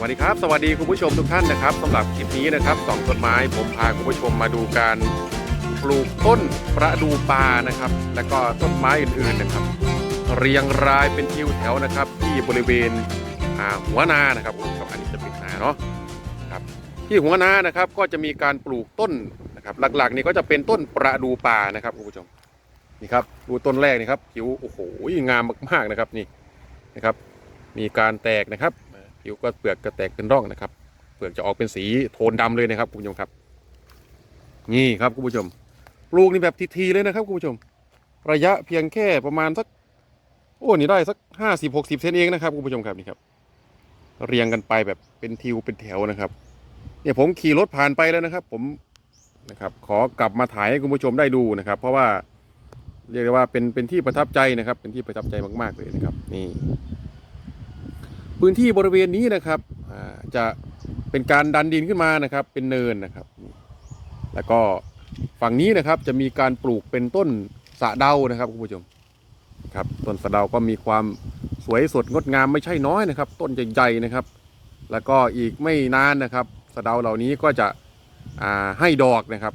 สวัสดีครับ สวัสดีคุณผู้ชมทุกท่านนะครับสำหรับคลิปนี้นะครับสองต้นไม้ผมพาคุณผู้ชมมาดูการปลูกต้นประดูปลานะครับ แล้วก็ต้นไม้อื่นๆนะครับ เรียงรายเป็นทิวแถวนะครับ ที่บริเวณหัวนานะครับคุณผู้ชมอันนี้จะเป็นนาเนาะครับที่หัวนานะครับก็จะมีการปลูกต้นนะครับ หลักๆนี่ก็จะเป็นต้นประดูปลานะครับคุณผู้ชมนี่ครับดูต้นแรกนี่ครับผิวโอ้โหงามมากๆนะครับนี่นะครับ มีการแตกนะครับ วก็เปลือกก็แตกเป็นร่องนะครับ เปลือกจะออกเป็นสีโทนดำเลยนะครับคุณผู้ชมครับ นี่ครับคุณผู้ชมปลูกนี่แบบทีๆเลยนะครับคุณผู้ชม ระยะเพียงแค่ประมาณสักโอ้นี่ได้สักห้าสิบหกสิบเซนเองนะครับคุณผู้ชมครับนี่ครับ เรียงกันไปแบบเป็นทิวเป็นแถวนะครับ เนี่ยผมขี่รถผ่านไปแล้วนะครับ ผมนะครับ ขอกลับมาถ่ายให้คุณผู้ชมได้ดูนะครับ เพราะว่าเรียกได้ว่าเป็นเป็นที่ประทับใจนะครับ เป็นที่ประทับใจมาก ๆเลยนะครับ นี่ พื้นที่บริเวณนี้นะครับจะเป็นการดันดินขึ้นมานะครับ เป็นเนินนะครับ แล้วก็ฝั่งนี้นะครับจะมีการปลูกเป็นต้นสะเดานะครับคุณผู้ชมครับต้นสะเดาก็มีความสวยสดงดงามไม่ใช่น้อยนะครับ ต้นใหญ่ๆนะครับ แล้วก็อีกไม่นานนะครับ สะเดาเหล่านี้ก็จะให้ดอกนะครับ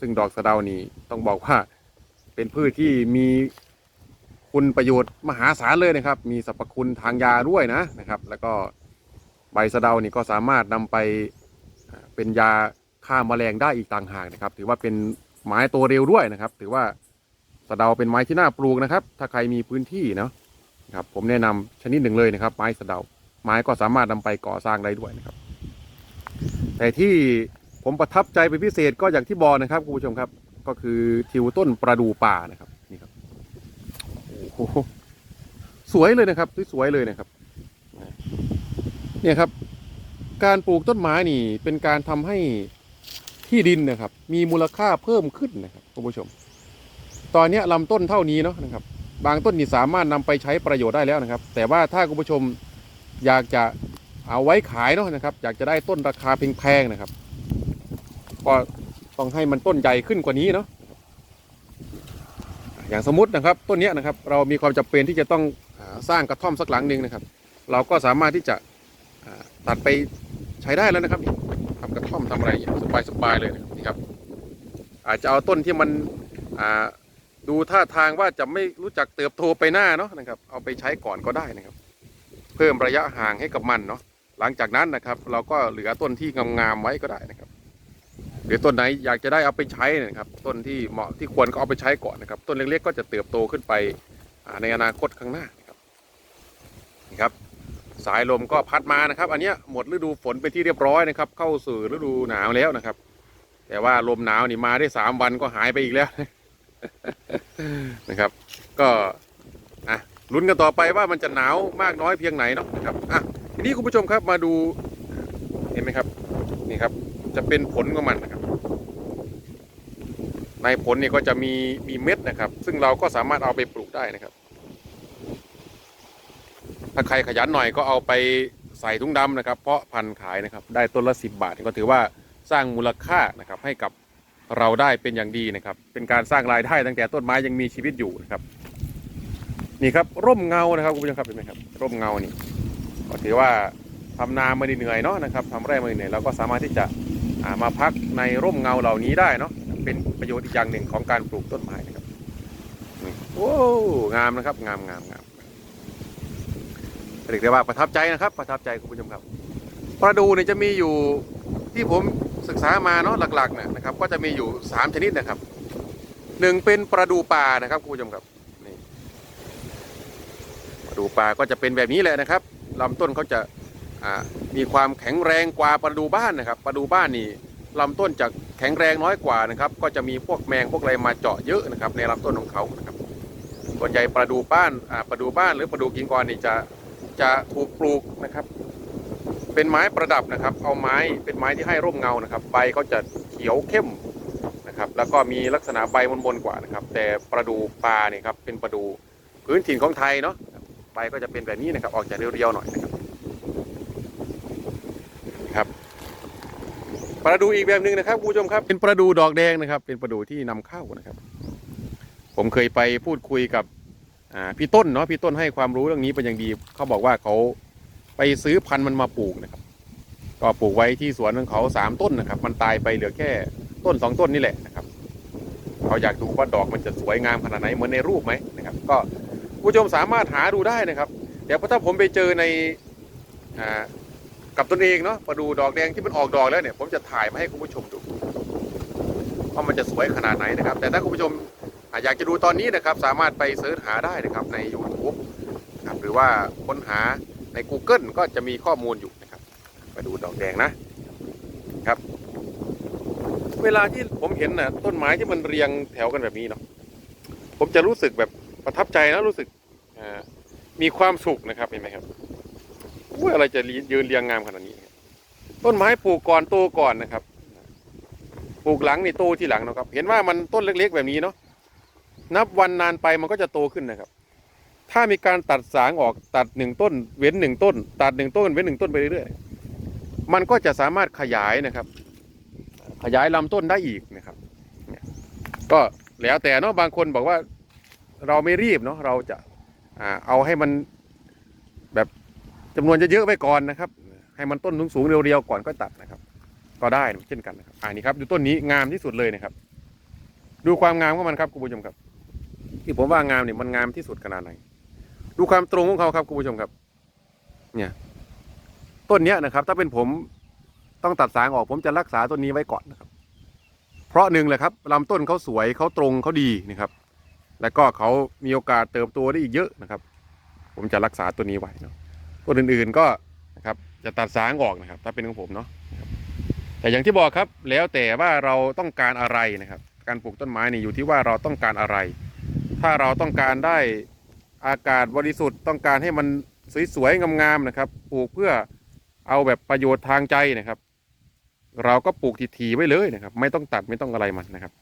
ซึ่งดอกสะเดานี้ต้องบอกว่าเป็นพืชที่มี คุณประโยชน์มหาศาลเลยนะครับ มีสรรพคุณทางยาด้วยนะนะครับ แล้วก็ใบสะเดานี่ก็สามารถนำไปเป็นยาฆ่าแมลงได้อีกต่างหากนะครับ ถือว่าเป็นไม้โตเร็วด้วยนะครับ ถือว่าสะเดาเป็นไม้ที่น่าปลูกนะครับ ถ้าใครมีพื้นที่เนาะครับผมแนะนำชนิดหนึ่งเลยนะครับ ไม้สะเดา ไม้ก็สามารถนำไปก่อสร้างได้ด้วยนะครับ แต่ที่ผมประทับใจเป็นพิเศษก็อย่างที่บอกนะครับคุณผู้ชมครับ ก็คือทิวต้นประดู่ป่านะครับ โอ้โหสวยเลยนะครับสวยเลยนะครับ เนี่ยครับ การปลูกต้นไม้นี่ เป็นการทำให้ที่ดินนะครับ มีมูลค่าเพิ่มขึ้นนะครับคุณผู้ชม ตอนนี้ยลำต้นเท่านี้เนาะนะครับ บางต้นนี่สามารถนำไปใช้ประโยชน์ได้แล้วนะครับ แต่ว่าถ้าคุณผู้ชมอยากจะเอาไว้ขายเนาะนะครับ อยากจะได้ต้นราคาแพงๆนะครับ ก็ต้องให้มันต้นใหญ่ขึ้นกว่านี้เนาะ อย่างสมมตินะครับต้นนี้นะครับเรามีความจำเป็นที่จะต้องสร้างกระท่อมสักหลังหนึ่งนะครับ เราก็สามารถที่จะตัดไปใช้ได้แล้วนะครับทำกระท่อมทำอะไรอย่างสบายสบายๆเลยนะครับนี่ครับ อาจจะเอาต้นที่มันดูท่าทางว่าจะไม่รู้จักเติบโตไปหน้าเนาะนะครับ เอาไปใช้ก่อนก็ได้นะครับ เพิ่มระยะห่างให้กับมันเนาะหลังจากนั้นนะครับ เราก็เหลือต้นที่งามๆไว้ก็ได้นะครับ หรือต้นไหนอยากจะได้เอาไปใช้นะครับ ต้นที่เหมาะที่ควรก็เอาไปใช้ก่อนนะครับ ต้นเล็กๆก็จะเติบโตขึ้นไปในอนาคตข้างหน้านะครับนี่ครับ สายลมก็พัดมานะครับ อันนี้หมดฤดูฝนเป็นที่เรียบร้อยนะครับ เข้าสู่ฤดูหนาวแล้วนะครับ แต่ว่าลมหนาวนี่มาได้สามวันก็หายไปอีกแล้วนะครับ ก็อะลุ้นกันต่อไปว่ามันจะหนาวมากน้อยเพียงไหนเนาะนะครับอะทีนี้คุณผู้ชมครับมาดูเห็นไหมครับ นี่ครับ จะเป็นผลของมันนะครับ ในผลเนี่ยก็จะมีมีเม็ดนะครับ ซึ่งเราก็สามารถเอาไปปลูกได้นะครับ ถ้าใครขยันหน่อยก็เอาไปใส่ถุงดำนะครับ เพาะพันธุ์ขายนะครับ ได้ต้นละสิบบาทก็ถือว่าสร้างมูลค่านะครับ ให้กับเราได้เป็นอย่างดีนะครับ เป็นการสร้างรายได้ตั้งแต่ต้นไม้ยังมีชีวิตอยู่นะครับ นี่ครับร่มเงานะครับคุณผู้ชมครับเห็นไหมครับ ร่มเงานี่ก็ถือว่าทำนาไม่ได้เหนื่อยเนาะนะครับทำไร่ไม่เหนื่อยเราก็สามารถที่จะ มาพักในร่มเงาเหล่านี้ได้เนาะเป็นประโยชน์อีกอย่างหนึ่งของการปลูกต้นไม้นะครับโอ้งามนะครับงามงามงามเรียกได้ว่าประทับใจนะครับ ประทับใจคุณผู้ชมครับประดูเนี่ยจะมีอยู่ที่ผมศึกษามาเนาะหลักๆเนี่ยนะครับ ก็จะมีอยู่สามชนิดนะครับหนึ่งเป็นประดูป่านะครับคุณผู้ชมครับนี่ประดูป่าก็จะเป็นแบบนี้แหละนะครับลำต้นเขาจะ มีความแข็งแรงกว่าประดูบ้านนะครับ ประดูบ้านนี่ลำต้นจะแข็งแรงน้อยกว่านะครับ ก็จะมีพวกแมงพวกอะไรมาเจาะเยอะนะครับ ในลำต้นของเขานะครับส่วนใหญ่ประดูบ้านอ่าประดูบ้านหรือประดูกิงกรนี่จะจะถูกปลูกนะครับ เป็นไม้ประดับนะครับ เอาไม้เป็นไม้ที่ให้ร่มเงานะครับ ใบเขาจะเขียวเข้มนะครับ แล้วก็มีลักษณะใบมนๆกว่านะครับ แต่ประดูปลาเนี่ยครับเป็นประดูพื้นถิ่นของไทยเนาะใบก็จะเป็นแบบนี้นะครับ ออกจากเรียวๆหน่อยนะครับ ครับประดูอีกแบบหนึ่งนะครับคุณผู้ชมครับ เป็นประดูดอกแดงนะครับ เป็นประดูที่นำเข้านะครับ ผมเคยไปพูดคุยกับพี่ต้นเนาะพี่ต้นให้ความรู้เรื่องนี้เป็นอย่างดี เขาบอกว่าเขาไปซื้อพันธุ์มันมาปลูกนะครับ ก็ปลูกไว้ที่สวนของเขาสามต้นนะครับ มันตายไปเหลือแค่ต้นสองต้นนี่แหละนะครับเขาอยากดูว่าดอกมันจะสวยงามขนาดไหนเหมือนในรูปไหมนะครับ ก็ผู้ชมสามารถหาดูได้นะครับ เดี๋ยวถ้าผมไปเจอในอ่า กับตนเองเนาะมาดูดอกแดงที่มันออกดอกแล้วเนี่ยผมจะถ่ายมาให้คุณผู้ชมดูว่ามันจะสวยขนาดไหนนะครับ แต่ถ้าคุณผู้ชมอยากจะดูตอนนี้นะครับ สามารถไปเสิร์ชหาได้นะครับใน YouTube ครับหรือว่าค้นหาใน Google ก็จะมีข้อมูลอยู่นะครับมาดูดอกแดงนะครับ เวลาที่ผมเห็นน่ะต้นไม้ที่มันเรียงแถวกันแบบนี้เนาะผมจะรู้สึกแบบประทับใจนะรู้สึกมีความสุขนะครับเห็นไหมครับ อุ้ยอะไรจะยืนเรียงงามขนาดนี้ ต้นไม้ปลูกก่อนโตก่อนนะครับ ปลูกหลังนี่โตที่หลังนะครับ เห็นว่ามันต้นเล็กๆแบบนี้เนาะ นับวันนานไปมันก็จะโตขึ้นนะครับ ถ้ามีการตัดสางออกตัดหนึ่งต้น เว้นหนึ่งต้น ตัดหนึ่งต้น เว้นหนึ่งต้นไปเรื่อยๆ มันก็จะสามารถขยายนะครับ ขยายลำต้นได้อีกนะครับ ก็แล้วแต่เนาะบางคนบอกว่าเราไม่รีบเนาะเราจะเอาให้มัน จำนวนจะเยอะไว้ก่อนนะครับ ให้มันต้นสูงๆเรียวๆก่อนก็ตัดนะครับ ก็ได้เช่นกันนะครับอ่านี่ครับดูต้นนี้งามที่สุดเลยนะครับ ดูความงามของมันครับคุณผู้ชมครับ ที่ผมว่างามเนี่ยมันงามที่สุดขนาดไหน ดูความตรงของเขาครับคุณผู้ชมครับ เนี่ย ต้นเนี้ยนะครับ ถ้าเป็นผมต้องตัดสางออกผมจะรักษาต้นนี้ไว้ก่อนนะครับ เพราะหนึ่งเลยครับลำต้นเขาสวยเขาตรงเขาดีนะครับ แล้วก็เขามีโอกาสเติบโตได้อีกเยอะนะครับ ผมจะรักษาตัวนี้ไว้เนาะ ต้นอื่นๆก็นะครับจะตัดสางออกนะครับ ถ้าเป็นของผมเนาะแต่อย่างที่บอกครับแล้วแต่ว่าเราต้องการอะไรนะครับ การปลูกต้นไม้นี่อยู่ที่ว่าเราต้องการอะไร ถ้าเราต้องการได้อากาศบริสุทธิ์ต้องการให้มันสวยๆงามๆนะครับ ปลูกเพื่อเอาแบบประโยชน์ทางใจนะครับ เราก็ปลูกทีๆไว้เลยนะครับ ไม่ต้องตัดไม่ต้องอะไรมันนะครับ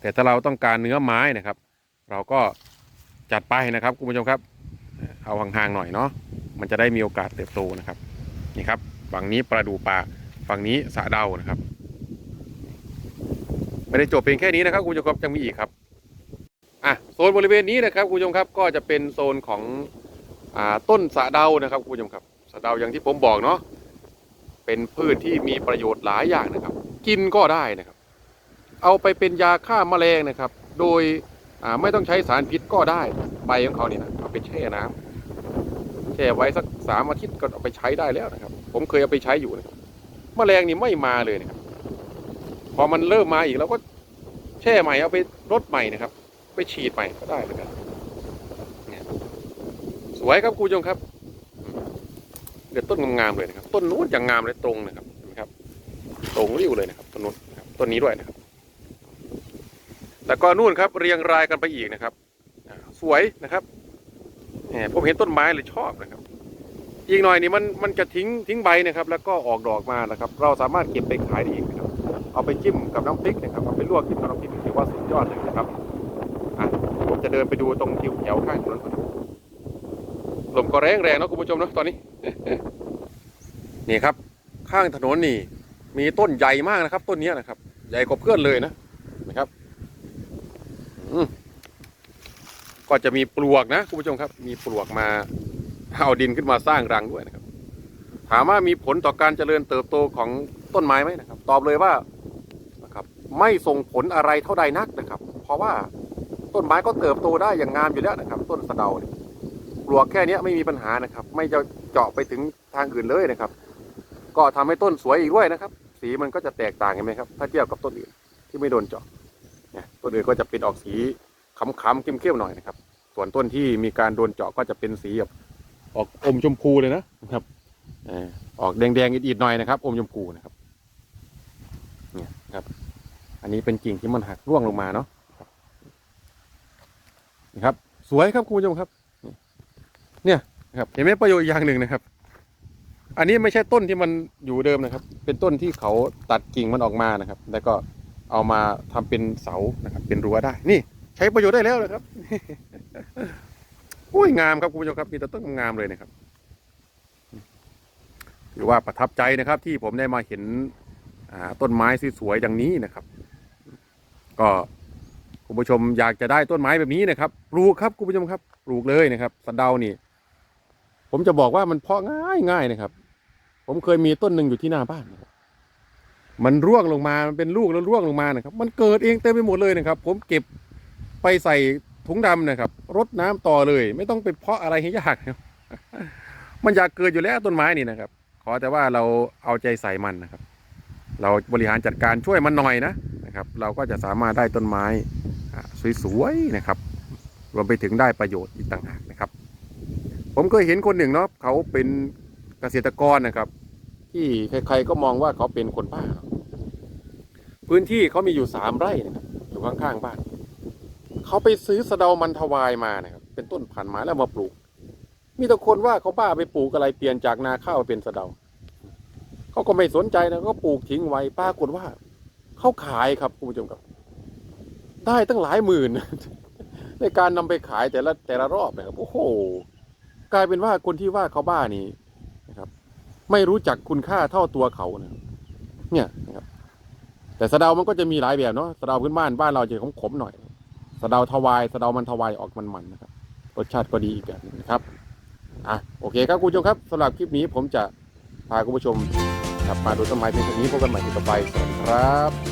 แต่ถ้าเราต้องการเนื้อไม้นะครับ เราก็จัดไปนะครับคุณผู้ชมครับ เอาห่างๆหน่อยเนาะ มันจะได้มีโอกาสเติบโตนะครับนี่ครับฝั่งนี้ปลาดูปลาฝั่งนี้สะเดานะครับ ไม่ได้จบเพียงแค่นี้นะครับคุณผู้ชมครับยังมีอีกครับอะโซนบริเวณนี้นะครับคุณผู้ชมครับก็จะเป็นโซนของอ่าต้นสะเดานะครับคุณผู้ชมครับสะเดาอย่างที่ผมบอกเนาะเป็นพืชที่มีประโยชน์หลายอย่างนะครับ กินก็ได้นะครับ เอาไปเป็นยาฆ่าแมลงนะครับ โดยไม่ต้องใช้สารพิษก็ได้ใบของเขาเนี่ยนะเอาไปแช่น้ำแช่ไว้สักสามอาทิตย์ก็เอาไปใช้ได้แล้วนะครับ ผมเคยเอาไปใช้อยู่นะครับแมลงนี่ไม่มาเลยนะครับ พอมันเริ่มมาอีกเราก็แช่ใหม่เอาไปรดใหม่นะครับ ไปฉีดใหม่ก็ได้เหมือนกันเนี่ยสวยครับคุณผู้ชมครับ เดี๋ยวต้นงามๆเลยนะครับ ต้นนู้นอย่างงามเลยตรงนะครับเห็นไหมครับ ตรงริ้วเลยนะครับต้นนู้นต้นนี้ด้วยนะครับแล้วก็นู่นครับเรียงรายกันไปอีกนะครับ สวยนะครับ ผมเห็นต้นไม้เลยชอบนะครับ อีกหน่อยนี่มันมันจะทิ้งทิ้งใบนะครับ แล้วก็ออกดอกมานะครับ เราสามารถเก็บไปขายได้อีกนะครับ เอาไปจิ้มกับน้ำพริกนะครับเอาไปลวกจิ้มกับน้ำพริกถือว่าสุดยอดเลยนะครับอะผมจะเดินไปดูตรงทิวแถวข้างถนนก่อนลมก็แรงแรงนะคุณผู้ชมนะตอนนี้ นี่ครับ ข้างถนนนี่ มีต้นใหญ่มากนะครับ ต้นนี้นะครับ ใหญ่กว่าเพื่อนเลยนะนะครับ อืม ก็จะมีปลวกนะคุณผู้ชมครับ มีปลวกมาเอาดินขึ้นมาสร้างรังด้วยนะครับ ถามว่ามีผลต่อการเจริญเติบโตของต้นไม้ไหมนะครับ ตอบเลยว่านะครับ ไม่ส่งผลอะไรเท่าใดนักนะครับ เพราะว่าต้นไม้ก็เติบโตได้อย่างงามอยู่แล้วนะครับ ต้นสะเดาเนี่ยปลวกแค่นี้ไม่มีปัญหานะครับ ไม่จะเจาะไปถึงทางอื่นเลยนะครับ ก็ทำให้ต้นสวยอีกด้วยนะครับ สีมันก็จะแตกต่างกันไหมครับ ถ้าเทียบกับต้นอื่นที่ไม่โดนเจาะเนี่ยต้นอื่นก็จะเป็นออกสี ค้ำๆเข้มๆหน่อยนะครับ ส่วนต้นที่มีการโดนเจาะก็จะเป็นสีแบบออกอมชมพูเลยนะครับออกแดงๆอีดๆหน่อยนะครับ อมชมพูนะครับเนี่ยครับ อันนี้เป็นกิ่งที่มันหักร่วงลงมาเนาะนะครับ สวยครับคุณผู้ชมครับ เนี่ยครับเห็นไหมประโยชน์อีกอย่างหนึ่งนะครับ อันนี้ไม่ใช่ต้นที่มันอยู่เดิมนะครับ เป็นต้นที่เขาตัดกิ่งมันออกมานะครับ แล้วก็เอามาทำเป็นเสานะครับ เป็นรั้วได้นี่ ใช้ประโยชน์ได้แล้วนะครับอุ้ยงามครับคุณผู้ชมครับมีแต่ต้นงามเลยนะครับถือว่าประทับใจนะครับ ที่ผมได้มาเห็นต้นไม้สวยๆอย่างนี้นะครับ ก็คุณผู้ชมอยากจะได้ต้นไม้แบบนี้นะครับปลูกครับคุณผู้ชมครับปลูกเลยนะครับสะเดานี่ ผมจะบอกว่ามันเพาะง่ายง่ายนะครับ ผมเคยมีต้นหนึ่งอยู่ที่หน้าบ้านนะครับมันร่วงลงมา มันเป็นลูกแล้วร่วงลงมานะครับ มันเกิดเองเต็มไปหมดเลยนะครับ ผมเก็บ ไปใส่ถุงดำนะครับรดน้ำต่อเลย ไม่ต้องไปเพาะอะไรให้ยากนะครับมันอยากเกิดอยู่แล้วต้นไม้นี่นะครับ ขอแต่ว่าเราเอาใจใส่มันนะครับ เราบริหารจัดการช่วยมันหน่อยนะนะครับ เราก็จะสามารถได้ต้นไม้สวยๆนะครับ รวมไปถึงได้ประโยชน์อีกต่างหากนะครับ ผมเคยเห็นคนหนึ่งเนาะเขาเป็นเกษตรกรนะครับ ที่ใครๆก็มองว่าเขาเป็นคนบ้าพื้นที่เขามีอยู่สามไร่นะครับอยู่ข้างๆบ้าน เขาไปซื้อสะเดามันทวายมานะครับเป็นต้นพันไม้แล้วมาปลูก มีแต่คนว่าเขาบ้าไปปลูกอะไรเปลี่ยนจากนาข้าวเป็นสะเดาเขาก็ไม่สนใจนะก็ปลูกทิ้งไว้ปรากฏว่าเขาขายครับคุณผู้ชมครับ ได้ตั้งหลายหมื่น ในการนำไปขายแต่ละแต่ละรอบนะครับโอ้โหกลายเป็นว่าคนที่ว่าเขาบ้านี่นะครับ ไม่รู้จักคุณค่าเท่าตัวเขานะเนี่ยนะครับแต่สะเดามันก็จะมีหลายแบบเนาะสะเดาพื้นบ้านบ้านเราจะขมๆหน่อย สะเดาทวายสะเดามันทวายออกมันๆนะครับ รสชาติก็ดีอีกแบบนึงนะครับอะโอเคครับคุณผู้ชมครับสำหรับคลิปนี้ผมจะพาคุณผู้ชมกลับมาดูต้นไม้เพียงเท่านี้พบกันใหม่ที่ต่อไปสวัสดีครับ